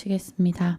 시겠습니다.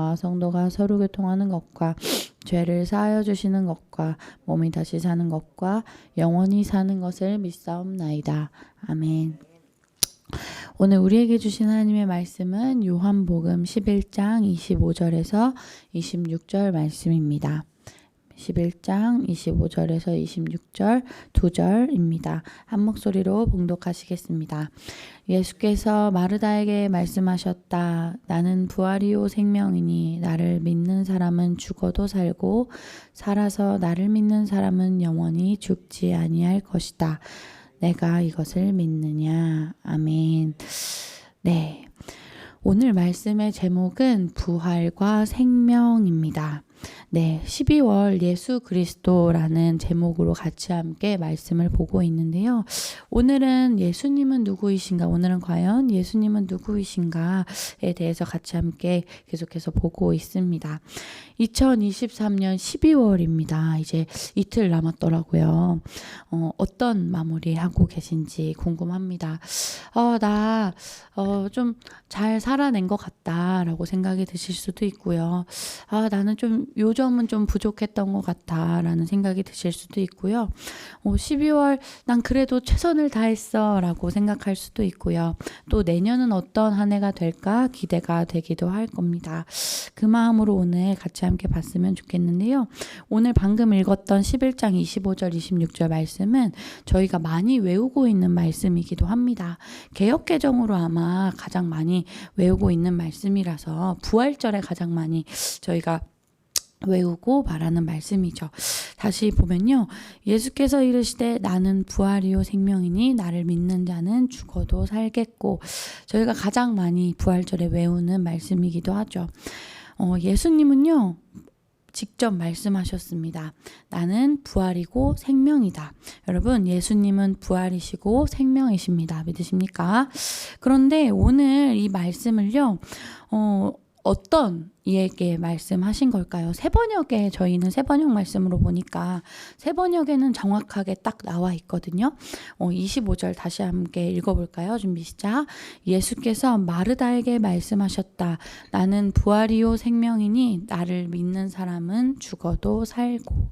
성도가 서로 교통하는 것과 죄를 사하여 주시는 것과 몸이 다시 사는 것과 영원히 사는 것을 믿사옵나이다. 아멘. 오늘 우리에게 주신 하나님의 말씀은 요한복음 11장 25절에서 26절 말씀입니다. 11장 25절에서 26절 두 절입니다. 한 목소리로 봉독하시겠습니다. 예수께서 마르다에게 말씀하셨다. 나는 부활이요 생명이니 나를 믿는 사람은 죽어도 살고 살아서 나를 믿는 사람은 영원히 죽지 아니할 것이다. 내가 이것을 믿느냐. 아멘. 네. 오늘 말씀의 제목은 부활과 생명입니다. 네, 12월 예수 그리스도라는 제목으로 같이 함께 말씀을 보고 있는데요. 오늘은 예수님은 누구이신가? 오늘은 과연 예수님은 누구이신가에 대해서 같이 함께 계속해서 보고 있습니다. 2023년 12월입니다. 이제 이틀 남았더라고요. 어, 어떤 마무리 하고 계신지 궁금합니다. 어, 나, 어, 좀 잘 살아낸 것 같다라고 생각이 드실 수도 있고요. 아, 나는 좀 요 점은 좀 부족했던 것 같다라는 생각이 드실 수도 있고요. 어, 12월 난 그래도 최선을 다했어라고 생각할 수도 있고요. 또 내년은 어떤 한 해가 될까 기대가 되기도 할 겁니다. 그 마음으로 오늘 같이 함께 봤으면 좋겠는데요. 오늘 방금 읽었던 11장 25절 26절 말씀은 저희가 많이 외우고 있는 말씀이기도 합니다. 개혁 개정으로 아마 가장 많이 외우고 있는 말씀이라서 부활절에 가장 많이 저희가 외우고 말하는 말씀이죠. 다시 보면요. 예수께서 이르시되 나는 부활이요 생명이니 나를 믿는 자는 죽어도 살겠고 저희가 가장 많이 부활절에 외우는 말씀이기도 하죠. 어, 예수님은요. 직접 말씀하셨습니다. 나는 부활이고 생명이다. 여러분, 예수님은 부활이시고 생명이십니다. 믿으십니까? 그런데 오늘 이 말씀을요, 어, 어떤 이에게 말씀하신 걸까요? 세 번역에 저희는 세 번역 말씀으로 보니까 세 번역에는 정확하게 딱 나와 있거든요. 어, 25절 다시 함께 읽어볼까요? 준비 시작. 예수께서 마르다에게 말씀하셨다. 나는 부활이요 생명이니 나를 믿는 사람은 죽어도 살고.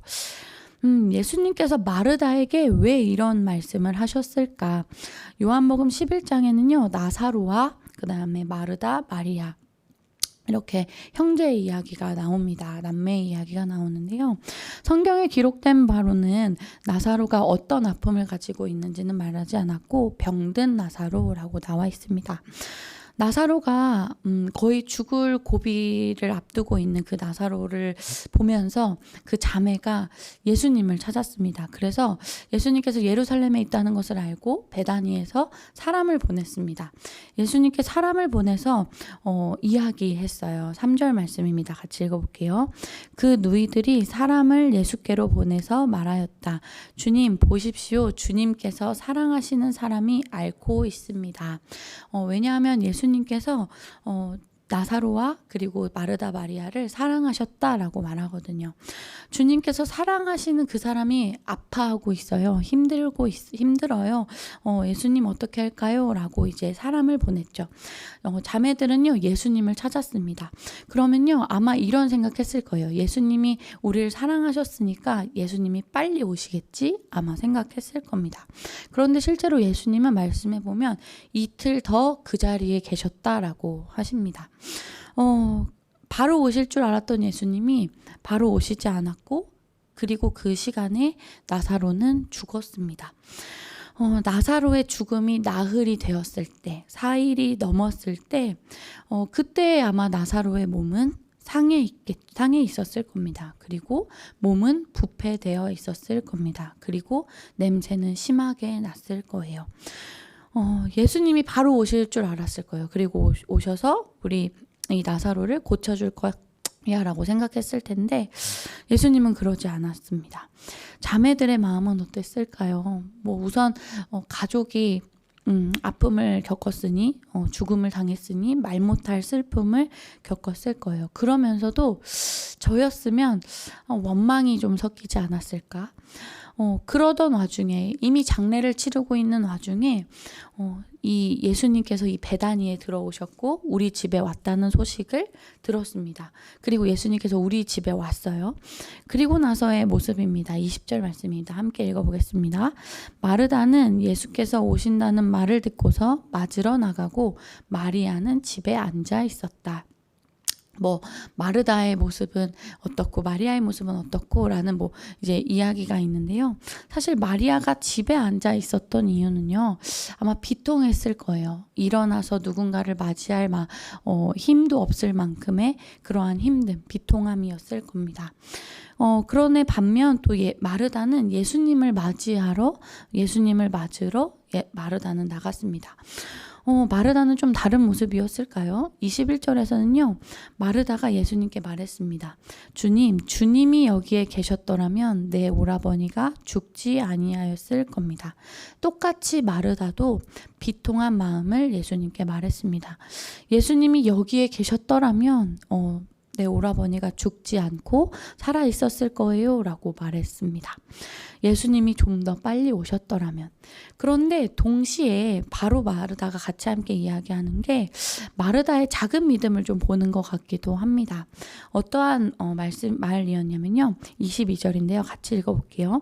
음, 예수님께서 마르다에게 왜 이런 말씀을 하셨을까? 요한복음 11장에는요, 나사로와 그 다음에 마르다, 마리아. 이렇게 형제의 이야기가 나옵니다. 남매의 이야기가 나오는데요. 성경에 기록된 바로는 나사로가 어떤 아픔을 가지고 있는지는 말하지 않았고 병든 나사로라고 나와 있습니다. 나사로가 음, 거의 죽을 고비를 앞두고 있는 그 나사로를 보면서 그 자매가 예수님을 찾았습니다. 그래서 예수님께서 예루살렘에 있다는 것을 알고 베다니에서 사람을 보냈습니다. 예수님께 사람을 보내서 어, 이야기했어요. 3절 말씀입니다. 같이 읽어볼게요. 그 누이들이 사람을 예수께로 보내서 말하였다. 주님 보십시오. 주님께서 사랑하시는 사람이 앓고 있습니다. 어, 왜냐하면 예수님 예수님께서 어, 나사로와 그리고 마르다 마리아를 사랑하셨다라고 말하거든요. 주님께서 사랑하시는 그 사람이 아파하고 있어요. 힘들고 있, 힘들어요. 어, 예수님 어떻게 할까요? 라고 이제 사람을 보냈죠. 어, 자매들은요, 예수님을 찾았습니다. 그러면요, 아마 이런 생각했을 거예요. 예수님이 우리를 사랑하셨으니까 예수님이 빨리 오시겠지? 아마 생각했을 겁니다. 그런데 실제로 예수님은 말씀해 보면 이틀 더 그 자리에 계셨다라고 하십니다. 어, 바로 오실 줄 알았던 예수님이 바로 오시지 않았고, 그리고 그 시간에 나사로는 죽었습니다. 어, 나사로의 죽음이 나흘이 되었을 때, 4일이 넘었을 때, 어, 그때 아마 나사로의 몸은 상해 있겠, 상해 있었을 겁니다. 그리고 몸은 부패되어 있었을 겁니다. 그리고 냄새는 심하게 났을 거예요. 어, 예수님이 바로 오실 줄 알았을 거예요. 그리고 오셔서 우리 이 나사로를 고쳐줄 거야 라고 생각했을 텐데 예수님은 그러지 않았습니다. 자매들의 마음은 어땠을까요? 뭐 우선 어, 가족이 음, 아픔을 겪었으니 어, 죽음을 당했으니 말 못할 슬픔을 겪었을 거예요. 그러면서도 저였으면 어, 원망이 좀 섞이지 않았을까? 어, 그러던 와중에 이미 장례를 치르고 있는 와중에 어, 이 예수님께서 이 배단위에 들어오셨고 우리 집에 왔다는 소식을 들었습니다. 그리고 예수님께서 우리 집에 왔어요. 그리고 나서의 모습입니다. 20절 말씀입니다. 함께 읽어보겠습니다. 마르다는 예수께서 오신다는 말을 듣고서 맞으러 나가고 마리아는 집에 앉아 있었다. 뭐 마르다의 모습은 어떻고 마리아의 모습은 어떻고라는 뭐 이제 이야기가 있는데요. 사실 마리아가 집에 앉아 있었던 이유는요. 아마 비통했을 거예요. 일어나서 누군가를 맞이할 마, 어, 힘도 없을 만큼의 그러한 힘든 비통함이었을 겁니다. 어, 그러네 반면 또 예, 마르다는 예수님을 맞이하러 예수님을 맞으러 예, 마르다는 나갔습니다. 어, 마르다는 좀 다른 모습이었을까요? 21절에서는요, 마르다가 예수님께 말했습니다. 주님, 주님이 여기에 계셨더라면 내 오라버니가 죽지 아니하였을 겁니다. 똑같이 마르다도 비통한 마음을 예수님께 말했습니다. 예수님이 여기에 계셨더라면, 어, 내 오라버니가 죽지 않고 살아 있었을 거예요. 라고 말했습니다. 예수님이 좀 더 빨리 오셨더라면. 그런데 동시에 바로 마르다가 같이 함께 이야기하는 게 마르다의 작은 믿음을 좀 보는 것 같기도 합니다. 어떠한 어, 말씀, 말이었냐면요. 22절인데요. 같이 읽어볼게요.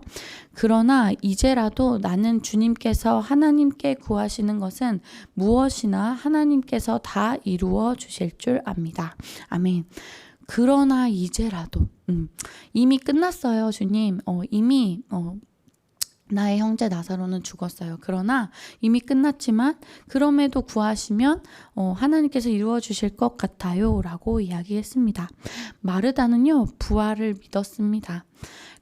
그러나 이제라도 나는 주님께서 하나님께 구하시는 것은 무엇이나 하나님께서 다 이루어 주실 줄 압니다. 아멘. 그러나 이제라도 음, 이미 끝났어요, 주님. 어, 이미 어, 나의 형제 나사로는 죽었어요. 그러나 이미 끝났지만 그럼에도 구하시면 어, 하나님께서 이루어 주실 것 같아요라고 이야기했습니다. 마르다는요 부활을 믿었습니다.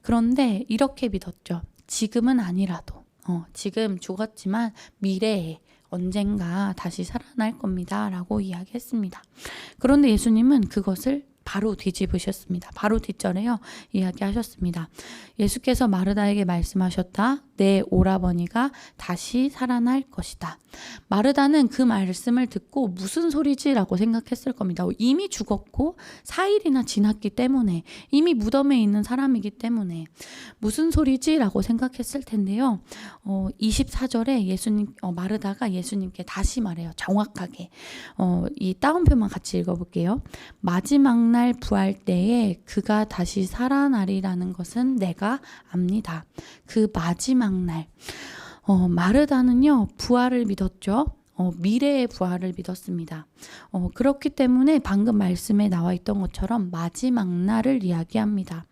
그런데 이렇게 믿었죠. 지금은 아니라도 어, 지금 죽었지만 미래에 언젠가 다시 살아날 겁니다. 라고 이야기했습니다. 그런데 예수님은 그것을 바로 뒤집으셨습니다. 바로 뒷절에요. 이야기하셨습니다. 예수께서 마르다에게 말씀하셨다. 내 오라버니가 다시 살아날 것이다. 마르다는 그 말씀을 듣고 무슨 소리지라고 생각했을 겁니다. 이미 죽었고 4일이나 지났기 때문에 이미 무덤에 있는 사람이기 때문에 무슨 소리지라고 생각했을 텐데요. 어, 24절에 예수님 어, 마르다가 예수님께 다시 말해요. 정확하게. 어, 이 따옴표만 같이 읽어볼게요. 마지막 날 부활 때에 그가 다시 살아나리라는 것은 내가 압니다. 그 마지막 날. 어, 마르다는요, 부활을 믿었죠. 어, 미래의 부활을 믿었습니다. 어, 그렇기 때문에 방금 말씀에 나와 있던 것처럼 마지막 날을 이야기합니다.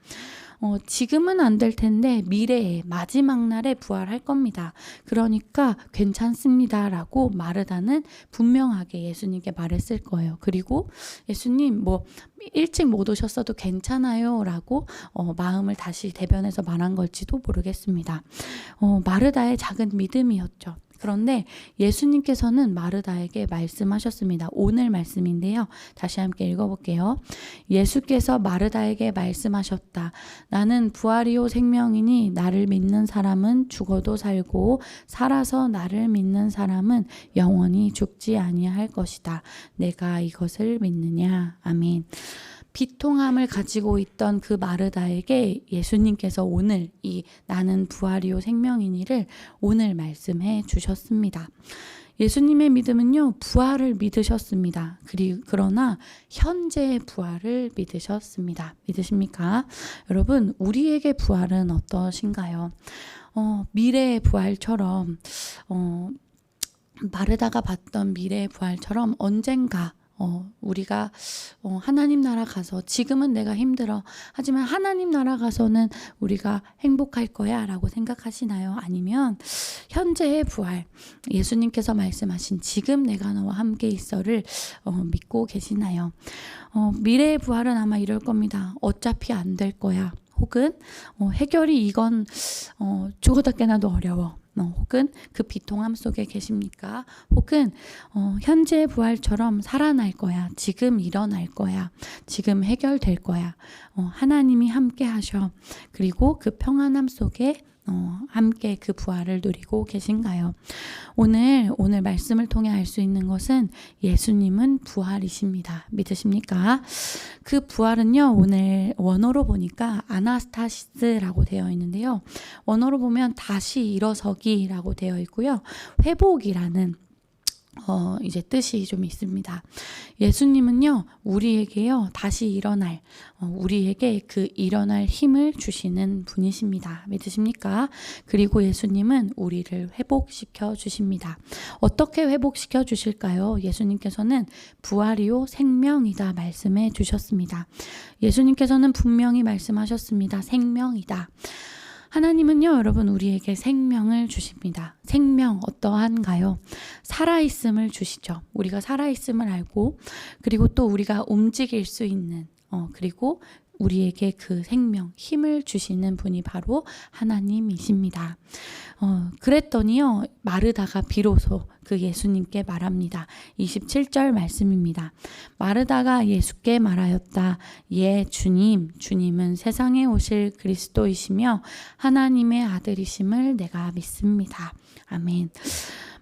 어, 지금은 안 될 텐데 미래에 마지막 날에 부활할 겁니다. 그러니까 괜찮습니다라고 마르다는 분명하게 예수님께 말했을 거예요. 그리고 예수님 뭐 일찍 못 오셨어도 괜찮아요라고 어, 마음을 다시 대변해서 말한 걸지도 모르겠습니다. 어, 마르다의 작은 믿음이었죠. 그런데 예수님께서는 마르다에게 말씀하셨습니다. 오늘 말씀인데요. 다시 함께 읽어볼게요. 예수께서 마르다에게 말씀하셨다. 나는 부활이요 생명이니 나를 믿는 사람은 죽어도 살고 살아서 나를 믿는 사람은 영원히 죽지 아니할 것이다. 내가 이것을 믿느냐. 아멘. 비통함을 가지고 있던 그 마르다에게 예수님께서 오늘 이 나는 부활이요 생명이니를 오늘 말씀해 주셨습니다. 예수님의 믿음은요, 부활을 믿으셨습니다. 그리, 그러나 현재의 부활을 믿으셨습니다. 믿으십니까? 여러분, 우리에게 부활은 어떠신가요? 어, 미래의 부활처럼, 어, 마르다가 봤던 미래의 부활처럼 언젠가 어, 우리가 어, 하나님 나라 가서 지금은 내가 힘들어. 하지만 하나님 나라 가서는 우리가 행복할 거야 라고 생각하시나요? 아니면 현재의 부활, 예수님께서 말씀하신 지금 내가 너와 함께 있어를 어, 믿고 계시나요? 어, 미래의 부활은 아마 이럴 겁니다. 어차피 안 될 거야. 혹은 어, 해결이 이건 어, 죽어다 깨나도 어려워. 어, 혹은 그 비통함 속에 계십니까? 혹은 어, 현재 부활처럼 살아날 거야. 지금 일어날 거야. 지금 해결될 거야. 어, 하나님이 함께 하셔. 그리고 그 평안함 속에 어, 함께 그 부활을 누리고 계신가요? 오늘 오늘 말씀을 통해 알 수 있는 것은 예수님은 부활이십니다. 믿으십니까? 그 부활은요 오늘 원어로 보니까 아나스타시스라고 되어 있는데요. 원어로 보면 다시 일어서기라고 되어 있고요. 회복이라는 어, 이제 뜻이 좀 있습니다. 예수님은요, 우리에게요, 다시 일어날, 어, 우리에게 그 일어날 힘을 주시는 분이십니다. 믿으십니까? 그리고 예수님은 우리를 회복시켜 주십니다. 어떻게 회복시켜 주실까요? 예수님께서는 부활이요, 생명이다 말씀해 주셨습니다. 예수님께서는 분명히 말씀하셨습니다. 생명이다. 하나님은요, 여러분, 우리에게 생명을 주십니다. 생명 어떠한가요? 살아있음을 주시죠. 우리가 살아있음을 알고, 그리고 또 우리가 움직일 수 있는, 어, 그리고 우리에게 그 생명, 힘을 주시는 분이 바로 하나님이십니다. 어, 그랬더니요, 마르다가 비로소 그 예수님께 말합니다. 27절 말씀입니다. 마르다가 예수께 말하였다. 예, 주님, 주님은 세상에 오실 그리스도이시며 하나님의 아들이심을 내가 믿습니다. 아멘.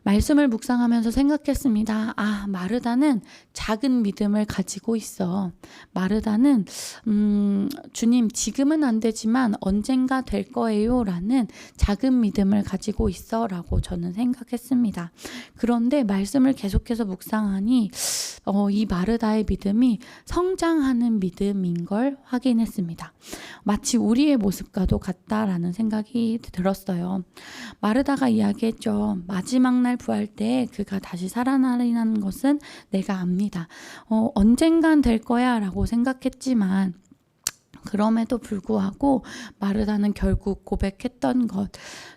말씀을 묵상하면서 생각했습니다. 아, 마르다는 작은 믿음을 가지고 있어. 마르다는, 음, 주님, 지금은 안 되지만 언젠가 될 거예요. 라는 작은 믿음을 가지고 있어. 라고 저는 생각했습니다. 그런데 말씀을 계속해서 묵상하니, 어, 이 마르다의 믿음이 성장하는 믿음인 걸 확인했습니다. 마치 우리의 모습과도 같다라는 생각이 들었어요. 마르다가 이야기했죠. 마지막 날 부활 때 그가 다시 살아나리는 것은 내가 압니다. 어, 언젠간 될 거야 라고 생각했지만 그럼에도 불구하고 마르다는 결국 고백했던 것.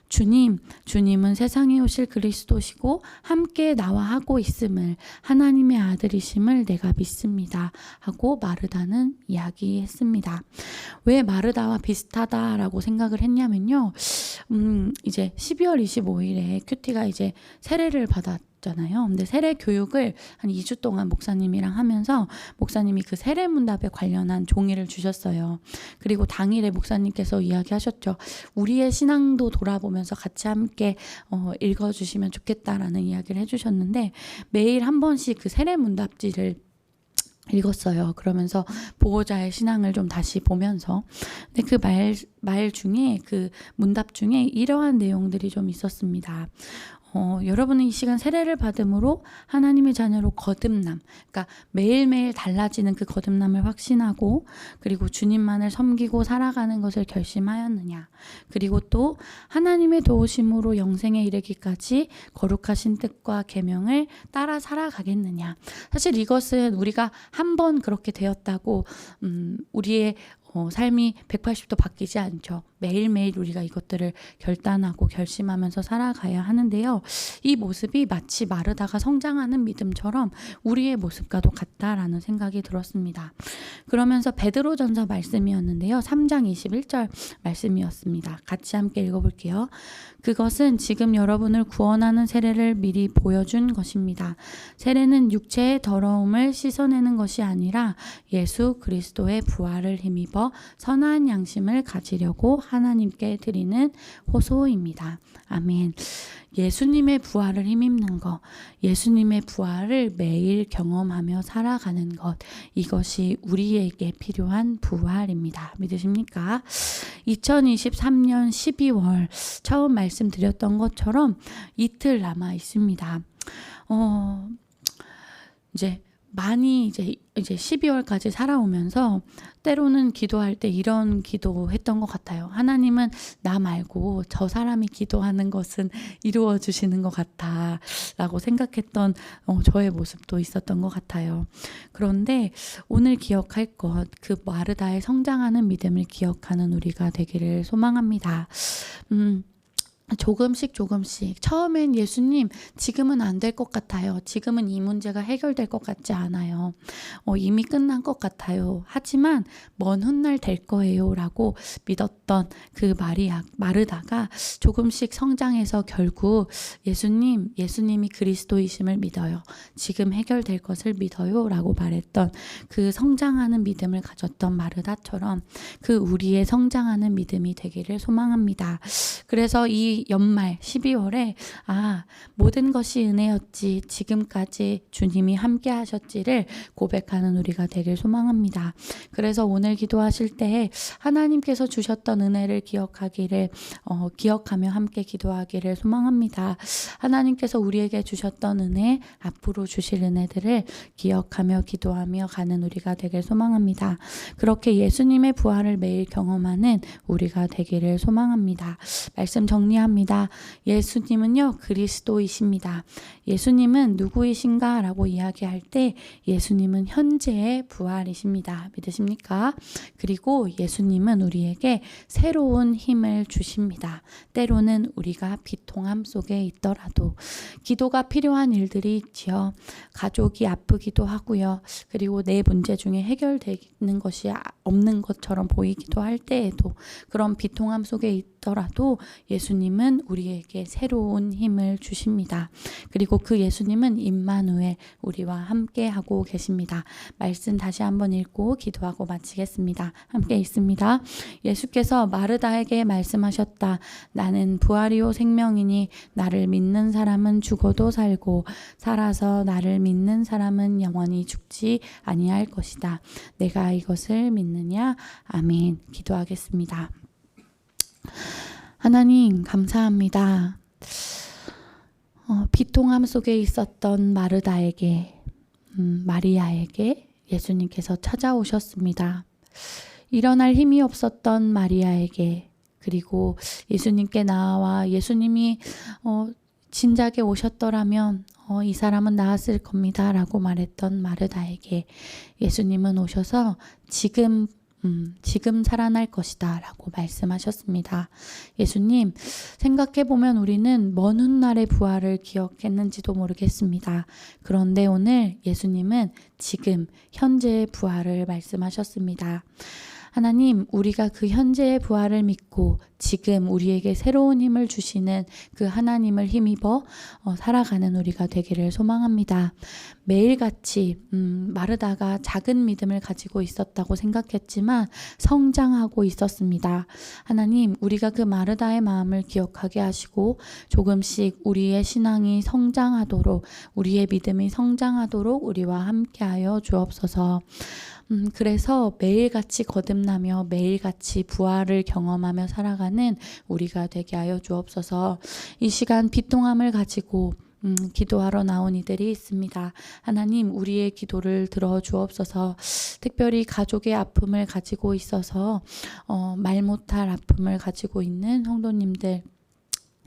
주님, 주님은 세상에 오실 그리스도시고 함께 나와 하고 있음을 하나님의 아들이심을 내가 믿습니다. 하고 마르다는 이야기했습니다. 왜 마르다와 비슷하다라고 생각을 했냐면요. 음, 이제 12월 25일에 큐티가 이제 세례를 받았 잖아요. 근데 세례 교육을 한 2주 동안 목사님이랑 하면서 목사님이 그 세례 문답에 관련한 종이를 주셨어요. 그리고 당일에 목사님께서 이야기하셨죠. 우리의 신앙도 돌아보면서 같이 함께 어, 읽어주시면 좋겠다라는 이야기를 해주셨는데 매일 한 번씩 그 세례 문답지를 읽었어요. 그러면서 보호자의 신앙을 좀 다시 보면서. 근데 그 말, 말 중에 그 문답 중에 이러한 내용들이 좀 있었습니다. 어, 여러분은 이 시간 세례를 받음으로 하나님의 자녀로 거듭남, 그러니까 매일매일 달라지는 그 거듭남을 확신하고, 그리고 주님만을 섬기고 살아가는 것을 결심하였느냐, 그리고 또 하나님의 도우심으로 영생에 이르기까지 거룩하신 뜻과 계명을 따라 살아가겠느냐. 사실 이것은 우리가 한 번 그렇게 되었다고, 음, 우리의 어, 삶이 180도 바뀌지 않죠. 매일매일 우리가 이것들을 결단하고 결심하면서 살아가야 하는데요. 이 모습이 마치 마르다가 성장하는 믿음처럼 우리의 모습과도 같다라는 생각이 들었습니다. 그러면서 베드로 전서 말씀이었는데요. 3장 21절 말씀이었습니다. 같이 함께 읽어볼게요. 그것은 지금 여러분을 구원하는 세례를 미리 보여준 것입니다. 세례는 육체의 더러움을 씻어내는 것이 아니라 예수 그리스도의 부활을 힘입어 선한 양심을 가지려고 하나님께 드리는 호소입니다. 아멘. 예수님의 부활을 힘입는 것, 예수님의 부활을 매일 경험하며 살아가는 것, 이것이 우리에게 필요한 부활입니다. 믿으십니까? 2023년 12월 처음 말씀드렸던 것처럼 이틀 남아 있습니다. 어, 이제 많이 이제 이제 12월까지 살아오면서 때로는 기도할 때 이런 기도했던 것 같아요. 하나님은 나 말고 저 사람이 기도하는 것은 이루어 주시는 것 같아라고 생각했던 어, 저의 모습도 있었던 것 같아요. 그런데 오늘 기억할 것 그 마르다의 성장하는 믿음을 기억하는 우리가 되기를 소망합니다. 음. 조금씩 조금씩 처음엔 예수님 지금은 안 될 것 같아요. 지금은 이 문제가 해결될 것 같지 않아요. 어, 이미 끝난 것 같아요. 하지만 먼 훗날 될 거예요라고 믿었던 그 마리아 마르다가 조금씩 성장해서 결국 예수님 예수님이 그리스도이심을 믿어요. 지금 해결될 것을 믿어요라고 말했던 그 성장하는 믿음을 가졌던 마르다처럼 그 우리의 성장하는 믿음이 되기를 소망합니다. 그래서 이 연말 12월에 아 모든 것이 은혜였지 지금까지 주님이 함께 하셨지를 고백하는 우리가 되길 소망합니다. 그래서 오늘 기도하실 때 하나님께서 주셨던 은혜를 기억하기를 어, 기억하며 함께 기도하기를 소망합니다. 하나님께서 우리에게 주셨던 은혜 앞으로 주실 은혜들을 기억하며 기도하며 가는 우리가 되길 소망합니다. 그렇게 예수님의 부활을 매일 경험하는 우리가 되기를 소망합니다. 말씀 정리 합니다. 예수님은요, 그리스도이십니다. 예수님은 누구이신가? 라고 이야기할 때 예수님은 현재의 부활이십니다. 믿으십니까? 그리고 예수님은 우리에게 새로운 힘을 주십니다. 때로는 우리가 비통함 속에 있더라도 기도가 필요한 일들이 있지요. 가족이 아프기도 하고요. 그리고 내 문제 중에 해결되는 것이 없는 것처럼 보이기도 할 때에도 그런 비통함 속에 있더라도 예수님은 우리에게 새로운 힘을 주십니다. 그리고 그 예수님은 임마누엘 우리와 함께 하고 계십니다. 말씀 다시 한번 읽고 기도하고 마치겠습니다. 함께 읽습니다. 예수께서 마르다에게 말씀하셨다. 나는 부활이요 생명이니 나를 믿는 사람은 죽어도 살고 살아서 나를 믿는 사람은 영원히 죽지 아니할 것이다. 내가 이것을 믿느냐? 아멘. 기도하겠습니다. 하나님 감사합니다. 어, 비통함 속에 있었던 마르다에게 음, 마리아에게 예수님께서 찾아오셨습니다. 일어날 힘이 없었던 마리아에게 그리고 예수님께 나와 예수님이 어, 진작에 오셨더라면 어, 이 사람은 나았을 겁니다 라고 말했던 마르다에게 예수님은 오셔서 지금 음, 지금 살아날 것이다 라고 말씀하셨습니다. 예수님, 생각해보면 우리는 먼 훗날의 부활을 기억했는지도 모르겠습니다. 그런데 오늘 예수님은 지금, 현재의 부활을 말씀하셨습니다. 하나님, 우리가 그 현재의 부활을 믿고 지금 우리에게 새로운 힘을 주시는 그 하나님을 힘입어 어, 살아가는 우리가 되기를 소망합니다. 매일같이 음, 마르다가 작은 믿음을 가지고 있었다고 생각했지만 성장하고 있었습니다. 하나님, 우리가 그 마르다의 마음을 기억하게 하시고 조금씩 우리의 신앙이 성장하도록 우리의 믿음이 성장하도록 우리와 함께하여 주옵소서. 음, 그래서 매일같이 거듭나며 매일같이 부활을 경험하며 살아가는 우리가 되게 하여 주옵소서. 이 시간 비통함을 가지고 음, 기도하러 나온 이들이 있습니다. 하나님, 우리의 기도를 들어 주옵소서. 특별히 가족의 아픔을 가지고 있어서 어, 말 못할 아픔을 가지고 있는 성도님들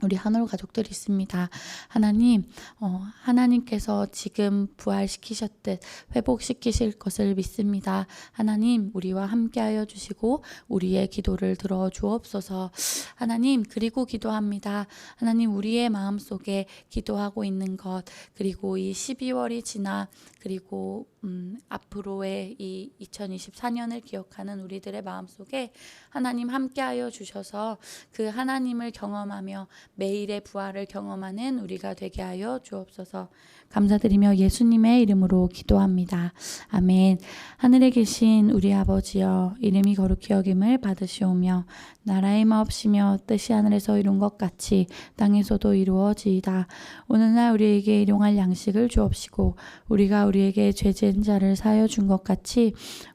우리 한올 가족들이 있습니다. 하나님, 어, 하나님께서 지금 부활시키셨듯 회복시키실 것을 믿습니다. 하나님, 우리와 함께하여 주시고 우리의 기도를 들어 주옵소서. 하나님, 그리고 기도합니다. 하나님, 우리의 마음 속에 기도하고 있는 것, 그리고 이 12월이 지나 그리고 음, 앞으로의 이 2024년을 기억하는 우리들의 마음 속에 하나님 함께하여 주셔서 그 하나님을 경험하며 매일의 부활을 경험하는 우리가 되게 하여 주옵소서. 감사드리며 예수님의 이름으로 기도합니다. 아멘. 하늘에 계신 우리 아버지여 이름이 거룩히 여김을 받으시오며 나라의 마옵시며 뜻이 하늘에서 이룬 것 같이 땅에서도 이루어지이다. 오늘날 우리에게 일용할 양식을 주옵시고 우리가 우리에게 죄진 자를 사하여 준 것 같이